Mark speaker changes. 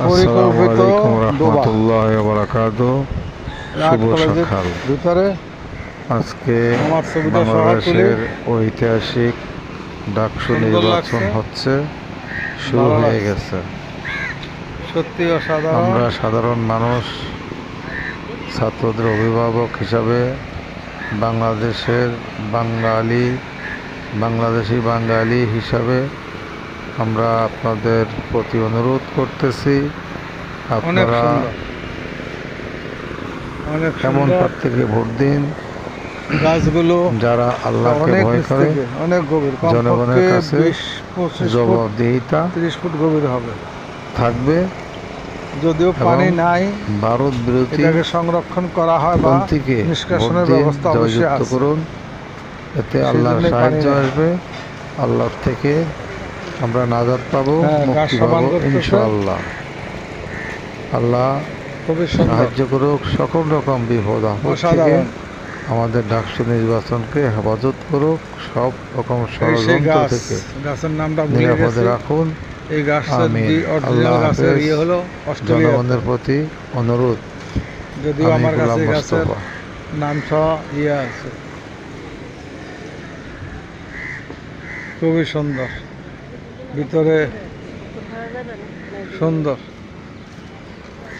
Speaker 1: পরিকল্পিত ভিতরে
Speaker 2: আজকে বাংলাদেশের ঐতিহাসিক ডাকসু নির্বাচন হচ্ছে শুরু হয়ে গেছে।
Speaker 1: সত্যি অসাধারণ।
Speaker 2: আমরা সাধারণ মানুষ ছাত্রদের অভিভাবক হিসাবে বাংলাদেশের বাঙালি বাংলাদেশি বাঙালি হিসাবে আমরা আপনাদের প্রতি অনুরোধ করতেছি। আপনারা এমন প্রার্থীকে ভোট দিন।
Speaker 1: গাছগুলো
Speaker 2: যারা আল্লাহকে ভয় করে
Speaker 1: অনেক গভীর।
Speaker 2: জনগণের কাছে জবাবদিহিতা
Speaker 1: তিরিশ ফুট গভীর হবে।
Speaker 2: থাকবে।
Speaker 1: যদিও পানি নাই
Speaker 2: ভারত বিরোধী
Speaker 1: সংরক্ষণ করা হয় বা
Speaker 2: ভোট
Speaker 1: নিষ্কাশনের ব্যবস্থা অবশ্যই
Speaker 2: করুন। এতে আল্লাহর সাহায্য আসবে। আল্লাহর থেকে আমরা নাজাদ পাবো
Speaker 1: হ্যাঁ,
Speaker 2: মুক্তি পাবো ইনশাআল্লাহ। আল্লাহ সাহায্য করুক সকল রকম বিপদ আপদ থেকে আমাদের ডাকসু নির্বাচনকে হেফাজত করুক সব রকম ষড়যন্ত্র থেকে নিরাপদে রাখুন।
Speaker 1: ইয়ে
Speaker 2: জনগণের প্রতি অনুরোধ।
Speaker 1: যদিও আমার কাছে গাছের নাম সহ ইয়ে আছে। খুবই সুন্দর। ভিতরে সুন্দর।